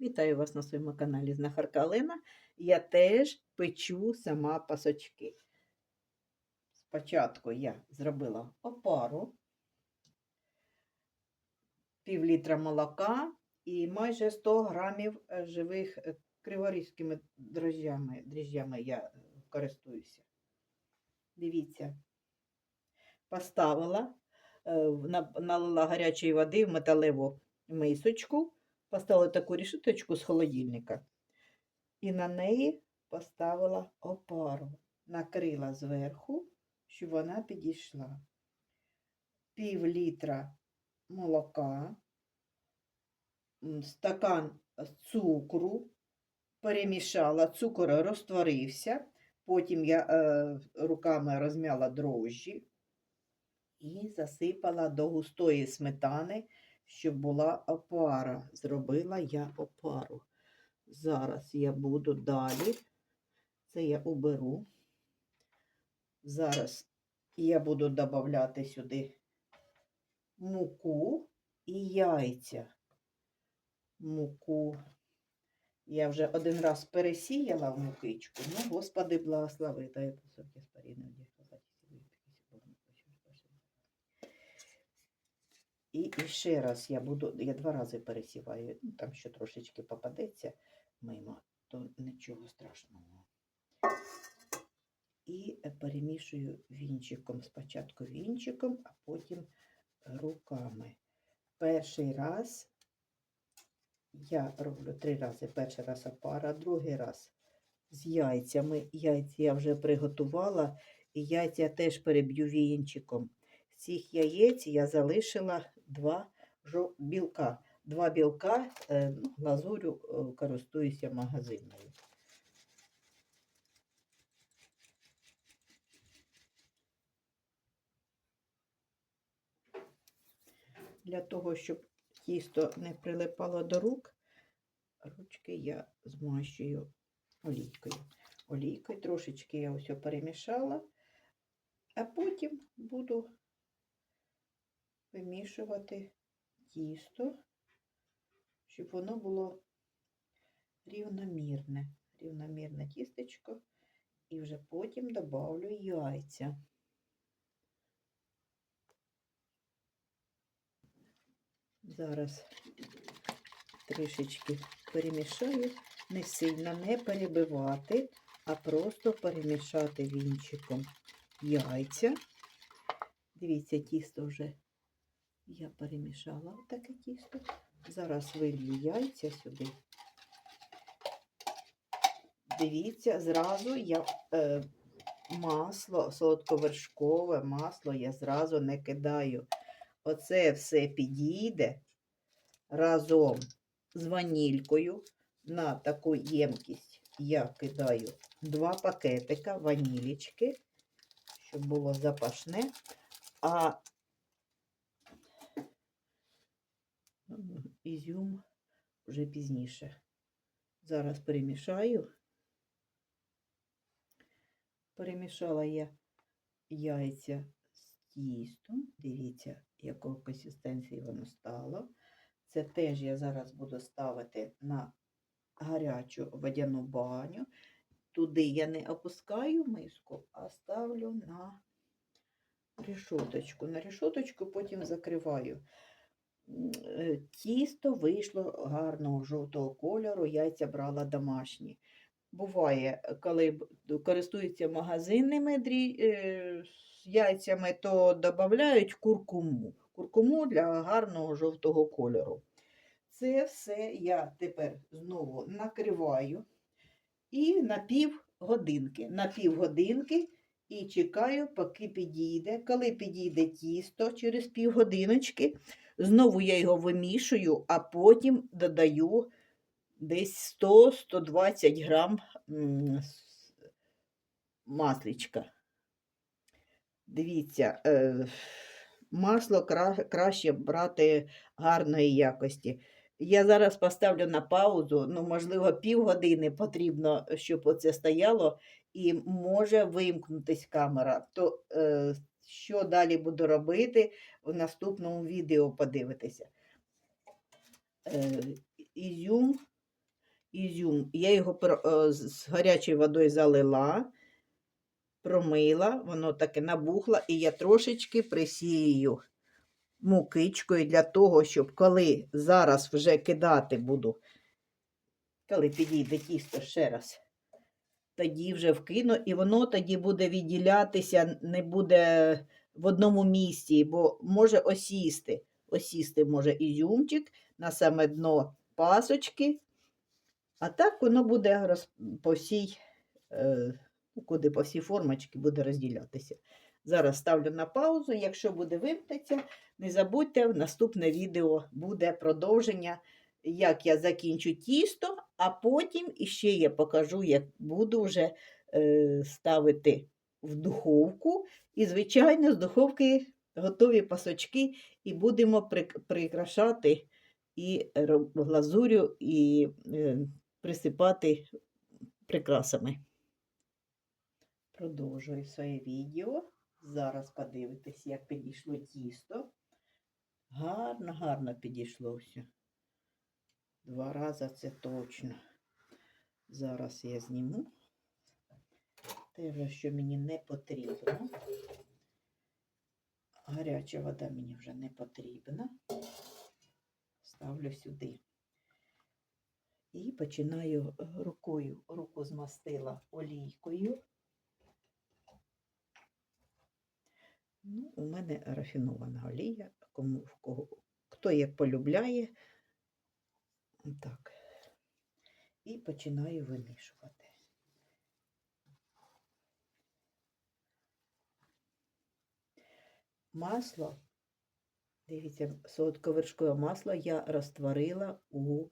Вітаю вас на своєму каналі Знахарка Олена. Я теж печу сама пасочки. Спочатку я зробила опару, пів літра молока і майже 100 грамів е, живих е, криворізькими дрожжями, дріжджами я е, користуюся. Дивіться, поставила, налила гарячої води в металеву мисочку, поставила таку рішиточку з холодильника і на неї поставила опару, накрила зверху, щоб вона підійшла. Пів літра молока, стакан цукру, перемішала, цукор розтворився, потім я е, руками розм'яла дрожжі і засипала до густої сметани, щоб була опара. Зробила я опару. Зараз я буду далі. Це я уберу. Зараз я буду додавати сюди муку і яйця. Муку. Я вже один раз пересіяла в мукичку. Ну, Господи, благослови, дай посоки спаріни І, і ще раз я буду, я два рази пересіваю, ну, там що трошечки попадеться мимо, то нічого страшного. І е, перемішую вінчиком, спочатку вінчиком, а потім руками. Перший раз я роблю три рази. Перший раз опара, другий раз з яйцями. Яйця я вже приготувала, і яйця теж переб'ю вінчиком. Цих яєць я залишила два білка. Два білка, е, ну, глазурю е, користуюся магазинною. Для того, щоб тісто не прилипало до рук, ручки я змащую олійкою. Олійкою трошечки я ось перемішала, а потім буду вимішувати тісто, щоб воно було рівномірне, рівномірне тістечко, і вже потім добавлю яйця. Зараз трішечки перемішаю, не сильно не перебивати, а просто перемішати вінчиком яйця. Дивіться, тісто вже я перемішала таке тісто. Зараз вилью яйця сюди. Дивіться, зразу я е, масло, солодковершкове масло я зразу не кидаю. Оце все підійде разом з ванількою на таку ємкість. Я кидаю два пакетика ванілічки, щоб було запашне. А ізюм вже пізніше. Зараз перемішаю. Перемішала я яйця з тістом. Дивіться, якої консистенції воно стало. Це теж я зараз буду ставити на гарячу водяну баню. Туди я не опускаю миску, а ставлю на рішоточку. На рішоточку потім закриваю. Е, Тісто вийшло гарного жовтого кольору, яйця брала домашні. Буває, коли користуються магазинними е, яйцями, то додають куркуму. Куркуму для гарного жовтого кольору. Це все я тепер знову накриваю і на пів годинки. На пів годинки і чекаю, поки підійде. Коли підійде тісто через півгодиночки, знову я його вимішую, а потім додаю десь 100-120 грам масличка. Дивіться, е, масло краще брати гарної якості. Я зараз поставлю на паузу, ну, можливо, півгодини потрібно, щоб оце стояло, і може вимкнутись камера. То е, що далі буду робити, в наступному відео подивитися. Е, ізюм ізюм. Я його е, з гарячою водою залила, промила, воно таке набухло, і я трошечки присію мукичкою для того, щоб коли зараз вже кидати буду, коли підійде тісто ще раз, тоді вже вкину, і воно тоді буде відділятися, не буде в одному місці, бо може осісти. Осісти може ізюмчик на саме дно пасочки, а так воно буде роз... по всій, е... ну, куди по всій формочці буде розділятися. Зараз ставлю на паузу. Якщо буде вимкнеться, не забудьте, в наступне відео буде продовження, як я закінчу тісто, а потім іще я покажу, як буду вже е, ставити в духовку. І, звичайно, з духовки готові пасочки, і будемо прикрашати і глазурю, і е, присипати прикрасами. Продовжую своє відео. Зараз подивитесь, як підійшло тісто. Гарно, гарно підійшло все. Два рази це точно. Зараз я зніму. Те вже, що мені не потрібно. Гаряча вода мені вже не потрібна. Ставлю сюди. І починаю рукою. Руку змастила олійкою. Ну, у мене рафінована олія. Кому в кого хто як полюбляє. Так. І починаю вимішувати. Масло, дивіться, солодковершкове масло я розтворила у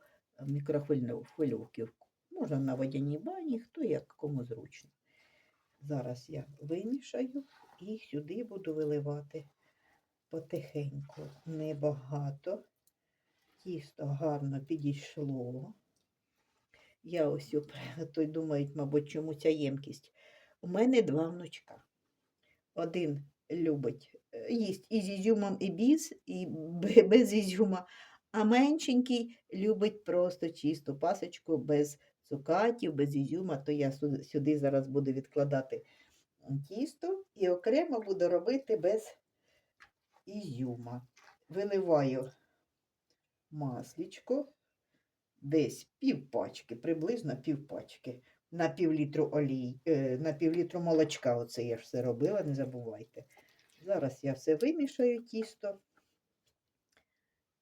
мікрохвильовці. Можна на водяній бані, хто як кому зручно. Зараз я вимішаю і сюди буду виливати потихеньку, небагато. Тісто гарно підійшло. Я ось у- той думають, мабуть, чому ця ємкість. У мене два внучка. Один любить е, їсть і з ізюмом, і без, і без ізюма, а меншенький любить просто чисту пасочку без цукатів, без ізюма, то я сюди зараз буду відкладати тісто і окремо буду робити без ізюма. Виливаю маслічко, десь пів пачки, приблизно пів пачки. На пів літру олій, е, на пів літру молочка. Оце я все робила, не забувайте. Зараз я все вимішаю тісто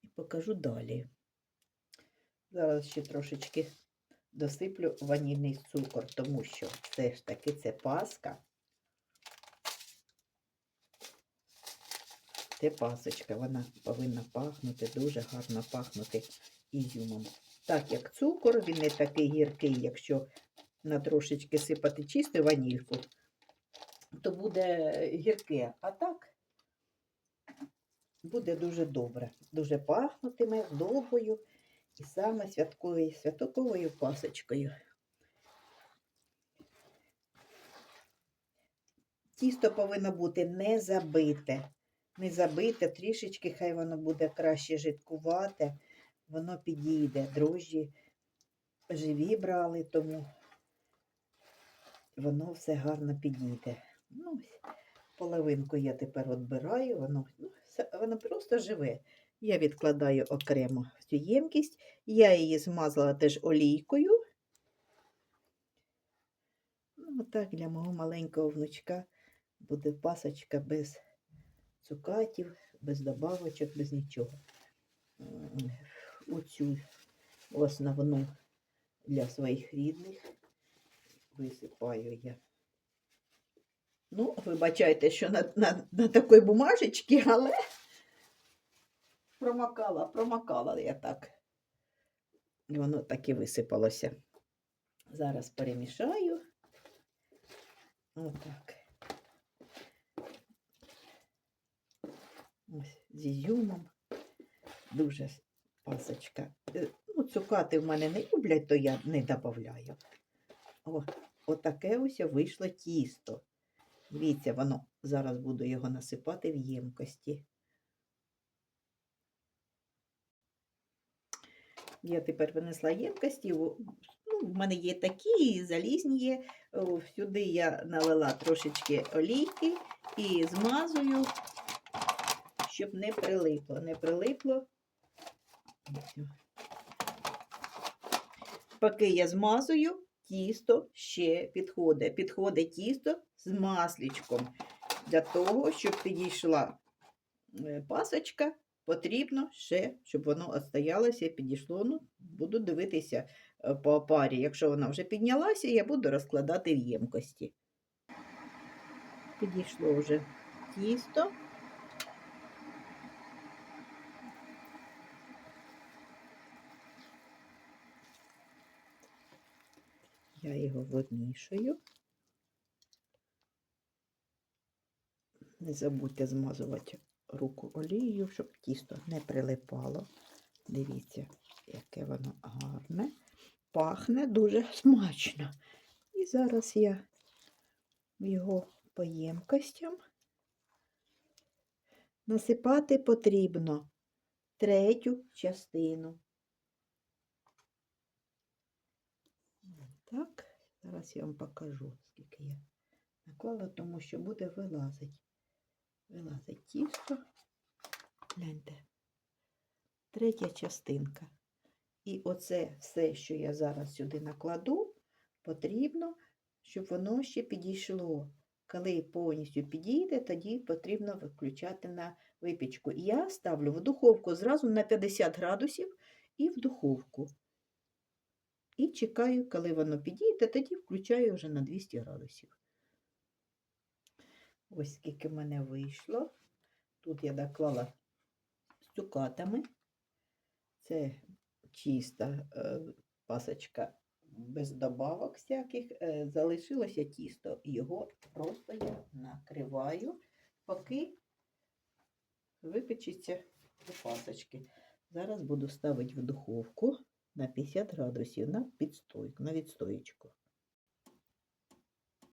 і покажу далі. Зараз ще трошечки досиплю ванільний цукор, тому що все ж таки це паска. Це пасочка, вона повинна пахнути, дуже гарно пахнути ізюмом. Так як цукор, він не такий гіркий, якщо на трошечки сипати чисту ванільку, то буде гірке. А так буде дуже добре. Дуже пахнутиме довгою і саме святковою, святковою пасочкою. Тісто повинно бути не забите. Не забите, трішечки, хай воно буде краще жидкувати, воно підійде. Дрожжі живі брали, тому воно все гарно підійде. Ну, половинку я тепер відбираю, воно, ну, воно просто живе. Я відкладаю окремо цю ємкість. Я її змазала теж олійкою. Ну, так для мого маленького внучка буде пасочка без цукатів, без добавочок, без нічого. Оцю основну для своїх рідних висипаю я. Ну, вибачайте, що на, на, на такій бумажечці, але промокала, промокала я так. І воно так і висипалося. Зараз перемішаю. Отак. Ось з ізюмом. Дуже пасочка. Е, Ну, цукати в мене не люблять, то я не додаю. О, отаке ось вийшло тісто. Дивіться, воно зараз буду його насипати в ємкості. Я тепер винесла ємкості. Ну, в мене є такі, залізні є. Сюди я налила трошечки олійки і змазую, щоб не прилипло. Не прилипло. Поки я змазую, тісто ще підходить. Підходить тісто з маслічком. Для того, щоб підійшла е, пасочка, потрібно ще, щоб воно отстоялося і підійшло. Ну, буду дивитися е, по парі. Якщо вона вже піднялася, я буду розкладати в ємкості. Підійшло вже тісто. Я його вимішую. Не забудьте змазувати руку олією, щоб тісто не прилипало. Дивіться, яке воно гарне. Пахне дуже смачно. І зараз я його по ємкостям. Насипати потрібно третю частину. Так, зараз я вам покажу, скільки я наклала, тому що буде вилазить. Вилазить тісто. Гляньте. Третя частинка. І оце все, що я зараз сюди накладу, потрібно, щоб воно ще підійшло. Коли повністю підійде, тоді потрібно виключати на випічку. Я ставлю в духовку зразу на 50 градусів і в духовку. І чекаю, коли воно підійде, тоді включаю вже на 200 градусів. Ось скільки в мене вийшло. Тут я доклала з цукатами. Це чиста е, пасочка без добавок всяких. Е, залишилося тісто. Його просто я накриваю, поки випечеться до пасочки. Зараз буду ставити в духовку на 50 градусів на підстойку, на відстоєчку.